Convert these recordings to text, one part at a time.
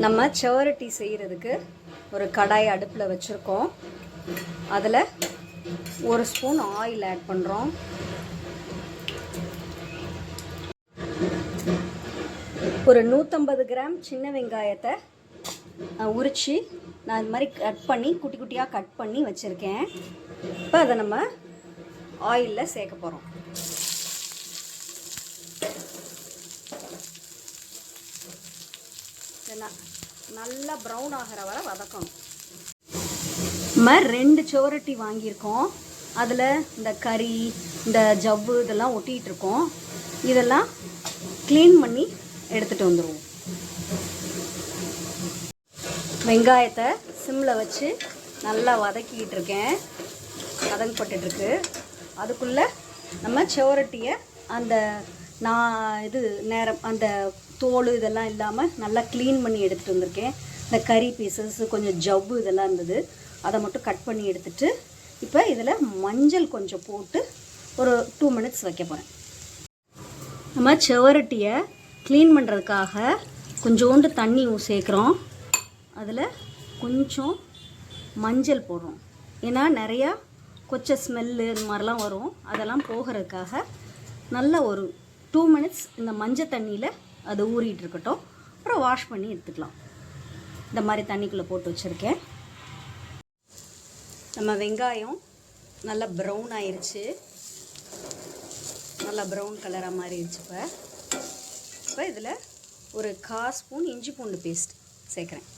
நம்ம செவரட்டி செய்கிறதுக்கு ஒரு கடாய் அடுப்பில் வச்சுருக்கோம். அதில் ஒரு ஸ்பூன் ஆயில் ஆட் பண்ணுறோம் ஒரு நூற்றம்பது கிராம் சின்ன வெங்காயத்தை உரித்து நான் இது மாதிரி கட் பண்ணி குட்டி குட்டியாக கட் பண்ணி வச்சுருக்கேன். இப்போ அதை நம்ம ஆயிலில் சேர்க்க போகிறோம் நல்லா ப்ரௌன் ஆகிற வரை வதக்கணும். நம்ம ரெண்டு சுவரட்டி வாங்கியிருக்கோம். அதில் இந்த கறி இந்த ஜவ்வு இதெல்லாம் ஒட்டிகிட்ருக்கோம். இதெல்லாம் க்ளீன் பண்ணி எடுத்துகிட்டு வந்துடுவோம் வெங்காயத்தை சிம்மில் வச்சு நல்லா வதக்கிக்கிட்டு இருக்கேன் வதங்கப்பட்டுருக்கு அதுக்குள்ளே நம்ம சுவரட்டியை அந்த நான் இது நேரம் அந்த தோல் இதெல்லாம் இல்லாமல் நல்லா க்ளீன் பண்ணி எடுத்துகிட்டு வந்திருக்கேன். இந்த கறி பீசஸ் கொஞ்சம் ஜவ்வு இதெல்லாம் இருந்தது. அதை மட்டும் கட் பண்ணி எடுத்துட்டு இப்போ இதில் மஞ்சள் கொஞ்சம் போட்டு ஒரு டூ மினிட்ஸ் வைக்க போகிறேன் நம்ம செவரட்டியை க்ளீன் பண்ணுறதுக்காக கொஞ்சோண்டு தண்ணி சேர்க்குறோம். அதில் கொஞ்சம் மஞ்சள் போடுறோம். ஏன்னா நிறையா கொச்சை ஸ்மெல்லு இந்த மாதிரிலாம் வரும். அதெல்லாம் போகிறதுக்காக நல்ல ஒரு டூ மினிட்ஸ் இந்த மஞ்சள் தண்ணியில் அது ஊறிட்டு இருக்கட்டும். அப்புறம் வாஷ் பண்ணி எடுத்துக்கலாம். இந்த மாதிரி தண்ணிக்குள்ளே போட்டு வச்சுருக்கேன். நம்ம வெங்காயம் நல்லா ப்ரௌன் ஆயிடுச்சு நல்லா ப்ரௌன் கலராக மாறிடுச்சு இப்போ. இப்போ இதில் ஒரு கா ஸ்பூன் இஞ்சி பூண்டு பேஸ்ட் சேர்க்குறேன்.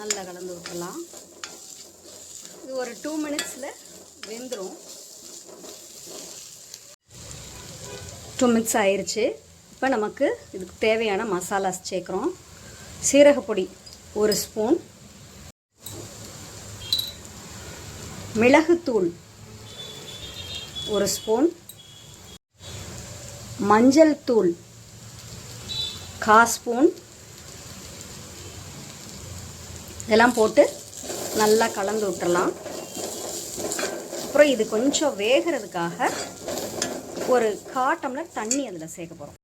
நல்லா கலந்து விட்டுலாம் ஒரு டூ மினிட்ஸில் வெந்துடும் டூ மினிட்ஸ் ஆயிடுச்சு இப்போ நமக்கு இதுக்கு தேவையான மசாலாஸ் சேர்க்குறோம். சீரகப்பொடி ஒரு ஸ்பூன் மிளகுத்தூள் ஒரு ஸ்பூன் மஞ்சள் தூள் கா ஸ்பூன் இதெல்லாம் போட்டு நல்லா கலந்து விட்டுறலாம். அப்புறம் இது கொஞ்சம் வேகிறதுக்காக ஒரு கா டம்ளர் தண்ணி அதில் சேர்க்க போகிறோம்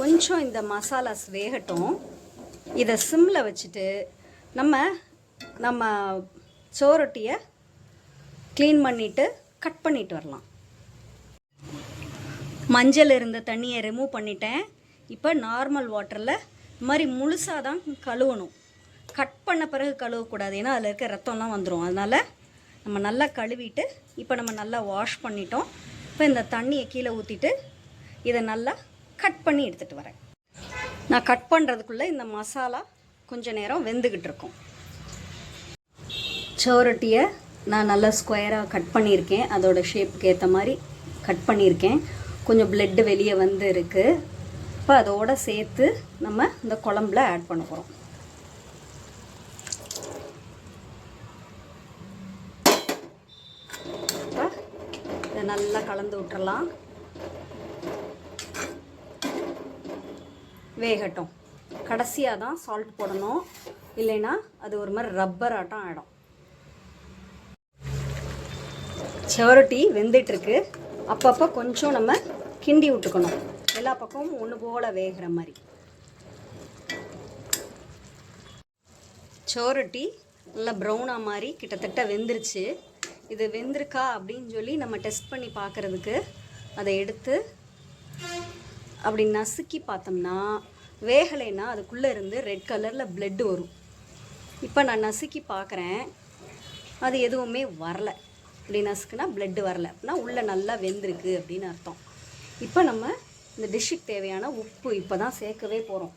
கொஞ்சம் இந்த மசாலாஸ் வேகட்டும். இதை சிம்மில் வச்சுட்டு நம்ம நம்ம சோரொட்டியை க்ளீன் பண்ணிவிட்டு கட் பண்ணிட்டு வரலாம். மஞ்சள் இருந்த தண்ணியை ரிமூவ் பண்ணிட்டேன். இப்போ நார்மல் வாட்டரில் இது மாதிரி முழுசாக தான் கழுவணும். கட் பண்ண பிறகு கழுவக்கூடாது ஏன்னா அதில் இருக்க ரத்தம்லாம் வந்துடும் அதனால் நம்ம நல்லா கழுவிட்டு இப்போ நம்ம நல்லா வாஷ் பண்ணிட்டோம். இப்போ இந்த தண்ணியை கீழே ஊற்றிட்டு இதை நல்லா கட் பண்ணி எடுத்துகிட்டு வரேன். நான் கட் பண்ணுறதுக்குள்ளே இந்த மசாலா கொஞ்ச நேரம் வெந்துக்கிட்டு இருக்கும். சோரட்டியை நான் நல்லா ஸ்கொயராக கட் பண்ணியிருக்கேன். அதோட ஷேப்புக்கு ஏற்ற மாதிரி கட் பண்ணியிருக்கேன். கொஞ்சம் பிளட்டு வெளியே வந்து இருக்குது இப்போ அதோட சேர்த்து நம்ம இந்த குழம்புல ஆட் பண்ண போகிறோம் இப்போ இதை நல்லா கலந்து விட்டுறலாம். வேகட்டும். கடைசியாக தான் சால்ட் போடணும். இல்லைன்னா அது ஒரு மாதிரி ரப்பர் ஆட்டம் ஆகிடும் செவரட்டி வெந்துட்டுருக்கு. அப்பப்போ கொஞ்சம் நம்ம கிண்டி விட்டுக்கணும். எல்லா பக்கமும் ஒன்று போல் வேகிற மாதிரி. சோரட்டி நல்லா ப்ரௌனாக மாதிரி கிட்டத்தட்ட வெந்துருச்சு. இது வெந்திருக்கா அப்படின்னு சொல்லி நம்ம டெஸ்ட் பண்ணி பார்க்குறதுக்கு அதை எடுத்து அப்படி நசுக்கி பார்த்தோம்னா வேகலைன்னா அதுக்குள்ளே இருந்து ரெட் கலரில் blood வரும். இப்போ நான் நசுக்கி பார்க்குறேன். அது எதுவுமே வரல. இப்படி நசுக்குனா பிளட்டு வரல. அப்படின்னா உள்ளே நல்லா வெந்திருக்கு அப்படின்னு அர்த்தம். இப்போ நம்ம இந்த டிஷ்ஷுக்கு தேவையான உப்பு இப்போ தான் சேர்க்கவே போகிறோம்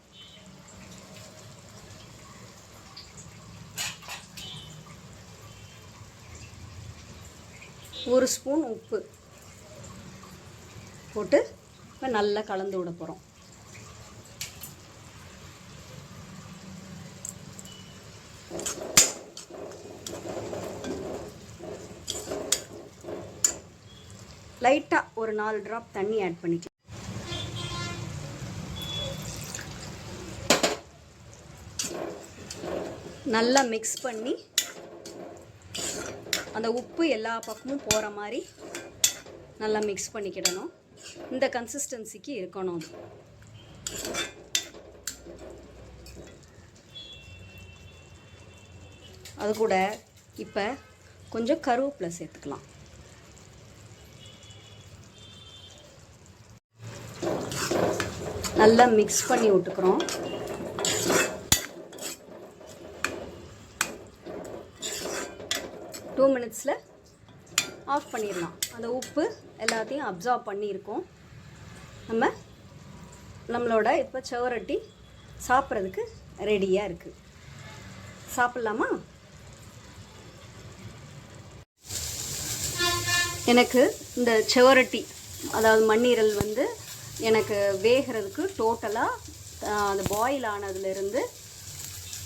ஒரு ஸ்பூன் உப்பு போட்டு இப்போ நல்லா கலந்து விட போகிறோம் லைட்டாக ஒரு நாலு ட்ராப் தண்ணி ஆட் பண்ணிக்கலாம். நல்லா மிக்ஸ் பண்ணி அந்த உப்பு எல்லா பக்கமும் போகிற மாதிரி நல்லா மிக்ஸ் பண்ணிக்கிடணும். இந்த கன்சிஸ்டன்சிக்கு இருக்கணும். அது கூட இப்போ கொஞ்சம் கருவேப்பிலை சேர்த்துக்கலாம். நல்லா மிக்ஸ் பண்ணி விட்டுக்கிறோம். டூ மினிட்ஸில் ஆஃப் பண்ணிடலாம். அந்த உப்பு எல்லாத்தையும் அப்சார்ப் பண்ணியிருக்கோம். நம்ம நம்மளோட இப்போ செவரட்டி சாப்பிட்றதுக்கு ரெடியாக இருக்குது சாப்பிட்லாமா? எனக்கு இந்த செவரட்டி அதாவது மண்ணீரல் வந்து எனக்கு வேகிறதுக்கு டோட்டலாக அந்த பாயில் ஆனதுலேருந்து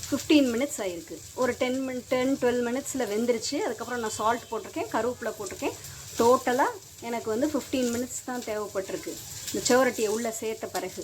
ஃபிஃப்டீன் மினிட்ஸ் ஆகிருக்கு ஒரு டென் மின் டென் டுவெல் மினிட்ஸில் வெந்துருச்சு. அதுக்கப்புறம் நான் சால்ட் போட்டிருக்கேன் கருவேப்பிலை போட்டிருக்கேன். டோட்டலாக எனக்கு வந்து ஃபிஃப்டீன் மினிட்ஸ் தான் தேவைப்பட்டிருக்கு. இந்த செவரட்டியை உள்ளே சேர்த்த பிறகு.